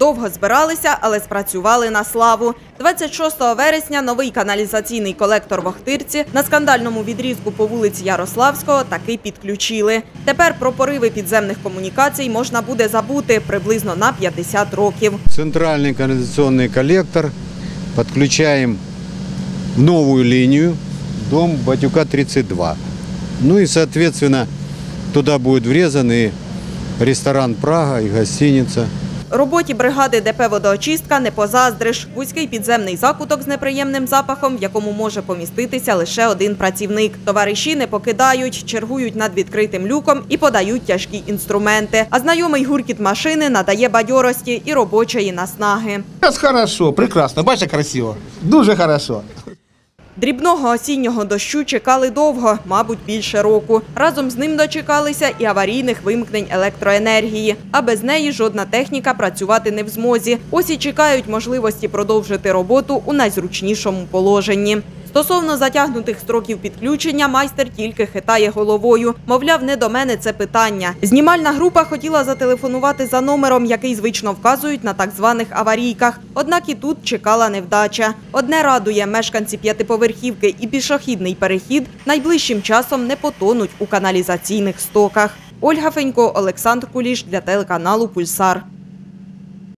Довго збиралися, але спрацювали на славу. 26 вересня новий каналізаційний колектор в Охтирці на скандальному відрізку по вулиці Ярославського таки підключили. Тепер про пориви підземних комунікацій можна буде забути приблизно на 50 років. Центральный канализационный коллектор подключаем в новую линию, дом Батюка 32. Ну и, соответственно, туда будет врезан и ресторан «Прага», и гостиница. Роботі бригади ДП «Водоочистка» не позаздриш. Вузький підземний закуток з неприємним запахом, в якому може поміститися лише один працівник. Товариші не покидають, чергують над відкритим люком і подають тяжкі інструменти. А знайомий гуркіт машини надає бадьорості і робочої наснаги. Зараз хорошо, прекрасно, бачите, красиво. Дуже хорошо. Дрібного осіннього дощу чекали довго, мабуть, більше року. Разом з ним дочекалися і аварійних вимкнень електроенергії. А без неї жодна техніка працювати не в змозі. Ось і чекають можливості продовжити роботу у найзручнішому положенні. Стосовно затягнутих строків підключення, майстер тільки хитає головою. Мовляв, не до мене це питання. Знімальна група хотіла зателефонувати за номером, який звично вказують на так званих аварійках. Однак і тут чекала невдача. Одне радує, мешканці п'ятиповерхівки і пішохідний перехід найближчим часом не потонуть у каналізаційних стоках. Ольга Фенько, Олександр Куліш для телеканалу Пульсар.